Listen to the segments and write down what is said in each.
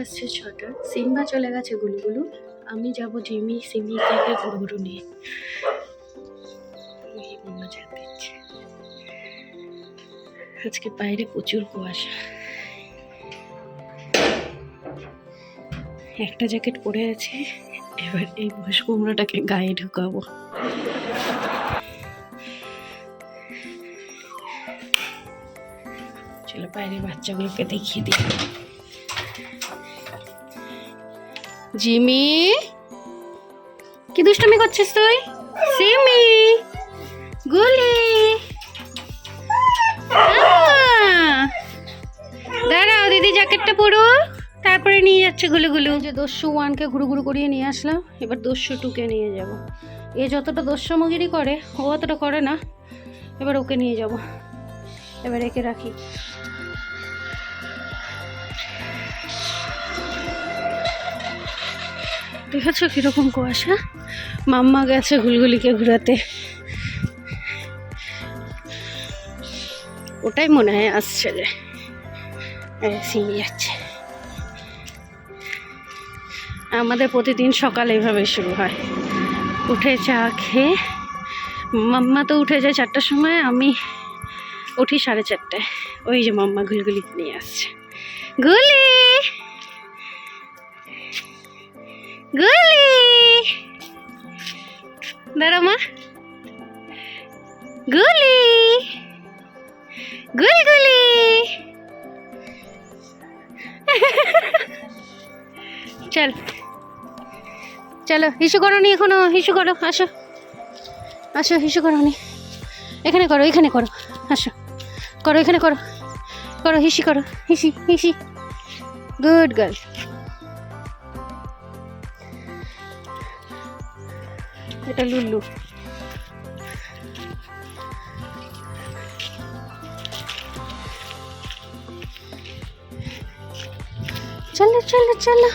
বাজছে ছটা, সিম্বা চলে গেছে গুলুগুলু আমি যাব জিমি সিমি থেকে গুড়গুড়ু নিয়ে। আজকে বাইরে প্রচুর কুয়াশা। একটা জ্যাকেট পরে আছে, এবার এই ভুষ কুমড়োটাকে গায়ে ঢুকাবো। চলো বাইরের বাচ্চাগুলোকে দেখিয়ে দিই। জিমি? কি দুষ্টুমি করছিস তুই? সিমি? গুলি! দাঁড়াও, দিদি জ্যাকেটটা পরো। তারপরে নিয়ে যাচ্ছে গুলো গুলো। যে দস্যু ওয়ানকে ঘুরু ঘুরু করিয়ে নিয়ে আসলাম, এবার দস্যু টুকে নিয়ে যাব। এ যতটা দস্যমগিরি করে, ও অতটা করে না। এবার ওকে নিয়ে যাব। এবার একে রাখি। দেখেছ কীরকম কুয়াশা? মাম্মা গেছে গুলগুলিকে ঘুরাতে। ওটাই মনে হয় আসছে যে সিমি যাচ্ছে। আমাদের প্রতিদিন সকাল এইভাবে শুরু হয়। উঠে চা খেয়ে, মাম্মা তো উঠে যায় চারটার সময়, আমি উঠি সাড়ে চারটায়। ওই যে মাম্মা গুলগুলি নিয়ে আসছে। গুলি! গুলি। দাঁড়া মা। গুলি। গুলগুলি চল। চলো, হিসু করো নি এখনও, হিসু করো, আসো। আসো, হিসু করো নি এখানে করো এখানে করো, আসো। করো, এখানে করো। করো, হিসি করো, হিসি হিসি। Good girl. এটা লুল্লু। চলো চলো চলো।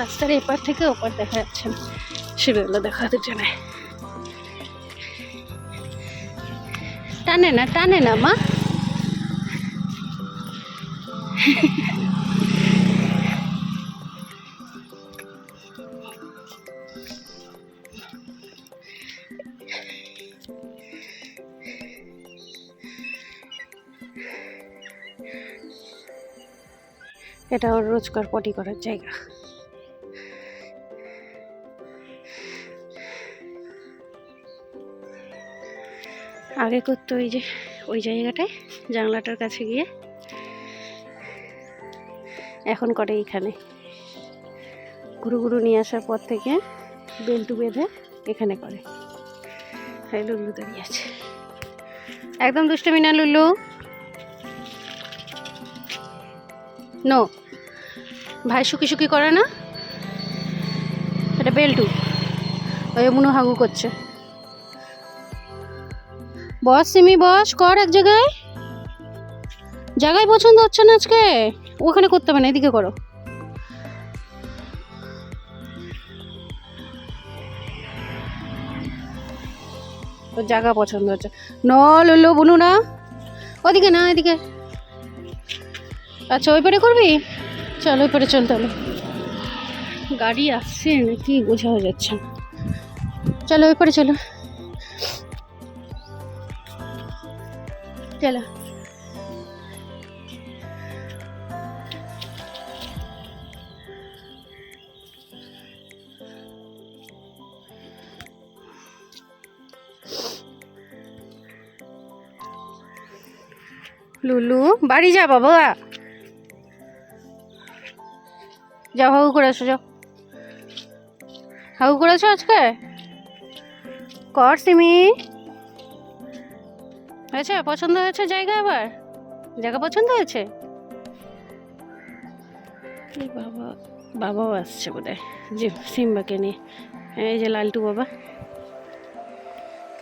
রাস্তার এপার থেকে ওপার দেখা যাচ্ছে। না সেগুলো দেখা দুজনে টানে না টানে না, মা। এটা ওর রোজকার পটি করার জায়গা। আগে করতো ওই যে, ওই জায়গাটায়, জানলাটার কাছে গিয়ে। এখন করে এইখানে। গুরু গুরু নিয়ে আসার পর থেকে বেল্টু বেঁধে এখানে করে। এই লুল্লু দাঁড়িয়ে আছে। একদম দুষ্টমি না, লুল্লু? নো। ভাই শুকি শুকি করে না? এটা বেল্টু। ওই মনে হাগু করছে। বস, সিমি, বস, কর এক জায়গায়। জায়গায় পছন্দ হচ্ছে না আজকে? ওখানে করতে হবে না, এদিকে করো। তোর জায়গা পছন্দ হচ্ছে। ন লুল্লু বুনু, না? ওদিকে না, এদিকে। আচ্ছা ওই পারে করবি? চল ওই পারে চল তাহলে গাড়ি আসছে নাকি? বোঝা হয়ে যাচ্ছে। চলো ওই পারে চলো। চলো। লুলু, বাড়ি যা বাবা। যাও হাগু করে আসো যাও। হাগু করেছ আজকে? কর সিমি। হয়েছে? পছন্দ হয়েছে জায়গা এবার জায়গা পছন্দ হয়েছে? বাবা বাবাও আসছে বোধ হয় জি সিম্বাকে নিয়ে। এই যে লালটু বাবা।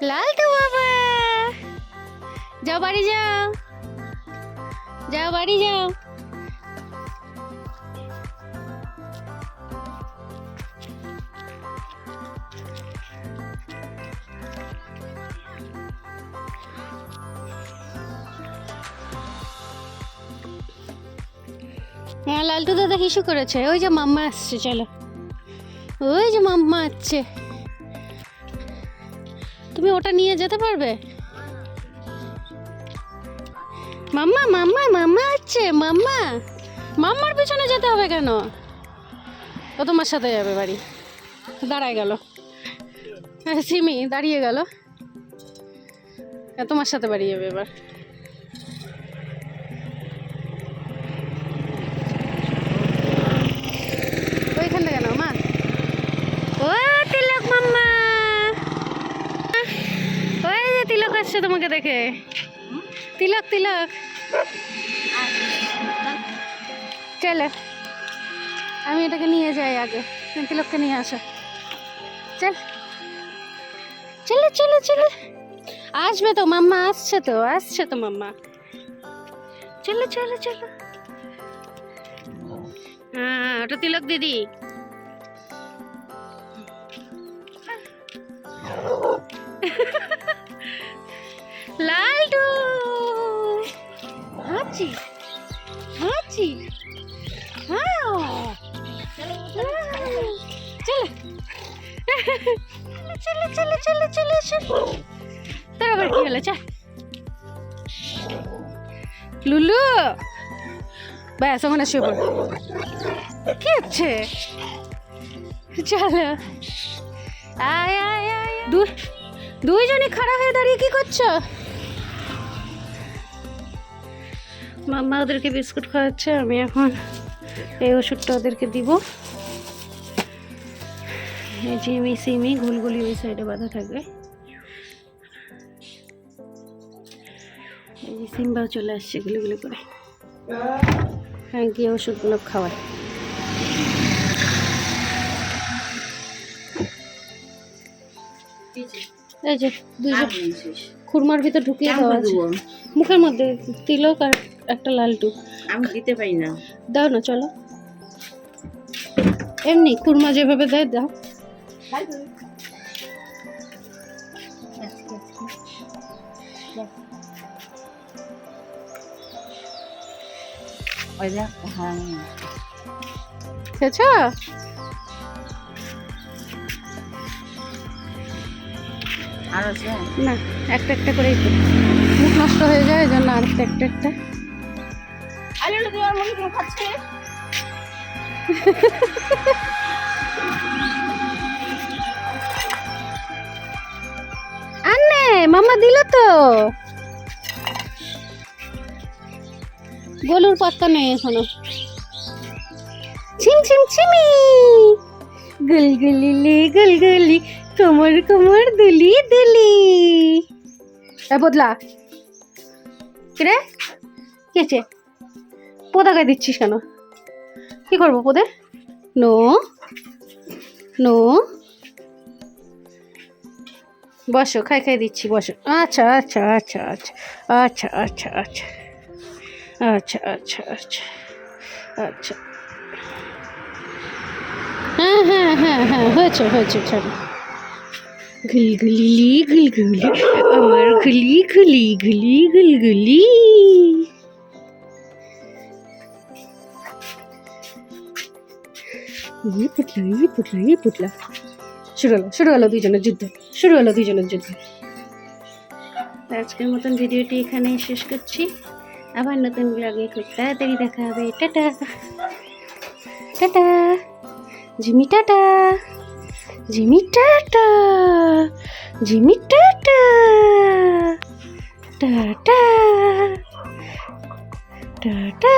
লালটু বাবা! যাও বাড়ি যাও। যাও বাড়ি যাও। হ্যাঁ লালটু দাদা হিসু করেছে। ওই যে মাম্মা আসছে চলো। ওই যে মাম্মা আসছে। তুমি ওটা নিয়ে যেতে পারবে? মাম্মা মাম্মা মাম্মা আসছে মাম্মা। মাম্মার পিছনে যেতে হবে কেন? ও তোমার সাথে যাবে বাড়ি। দাঁড়ায় গেল। সিমি দাঁড়িয়ে গেল। হ্যাঁ, তোমার সাথে বাড়ি যাবে এবার ওইখান থেকে নাও মা ও তিলক মাম্মা ওই যে তিলক আসছে তোমাকে দেখে। তিলক তিলক। চলো। আমি এটাকে নিয়ে যাই আগে। তিলককে নিয়ে আসো। চল। চলো চলো চলো। আসবে তো, মাম্মা আসছে তো আসছে তো মাম্মা। চলো চলো চলো। হ্যাঁ ওটা তিলক দিদি। লালটু। হাঁচি হাঁচি চলো। চলো চলো চলো চলো চলো। তোর আবার কি হলো? চা লুলু। ব্যাস, ওখানে শুয়ে পড়। কি হচ্ছে? চলো। আয় আয় আয়। দুই দুইজনই খাড়া হয়ে দাঁড়িয়ে কি করছ? মাম্মা ওদেরকে বিস্কুট খাওয়াচ্ছে আমি এখন এই ওষুধটা ওদেরকে দিব। এই জিমি সিমি গুলগুলি ওই সাইডে বাঁধা থাকবে। এই যে সিম্বাও চলে আসছে গুলিগুলি করে। হ্যাঁ গিয়ে ওষুধগুলো খাওয়ায় এই যে দুইজন খুরমার ভিতর ঢুকিয়ে দেওয়া আছে। মুখের মধ্যে তিলক আর একটা লালটু। আমি দিতে পারি না। দাও না চলো। এমনি খুরমা যেভাবে দেয় দাও। খেয়েছ? আর না একটা একটা করেই তো মুখ নষ্ট হয়ে যায় এই জন্য আর একটা একটা। আনে মামা দিল তো। গলুর পাত্তা নেই এখনও। ছিম ছিম, ছিমি। গলগলি গলগলি, কোমর কোমর দুলি দুলি। এ, বদলা। কি পোদা গায়ে দিচ্ছিস কেন কি করব পোদে নো নো বসো খাই খাই দিচ্ছি বসো আচ্ছা আচ্ছা আচ্ছা আচ্ছা আচ্ছা আচ্ছা আচ্ছা আচ্ছা আচ্ছা আচ্ছা আচ্ছা হ্যাঁ হ্যাঁ হ্যাঁ হ্যাঁ হয়েছে হয়েছে চলো ঘুলঘুলি আমার ঘুলি ঘুলি ঘুলি ই পুটলা ই পুটলা ই পুটলা শুরু হলো শুরু হলো দুইজনের যুদ্ধ, শুরু হলো দুইজনের যুদ্ধ। আজকের মতন ভিডিওটি এখানে শেষ করছি। আবার নতুন ব্লগে খুব তাড়াতাড়ি দেখা হবে। Tata. Tata. Jimmy tata. Jimmy tata. Jimmy tata. Tata. Tata.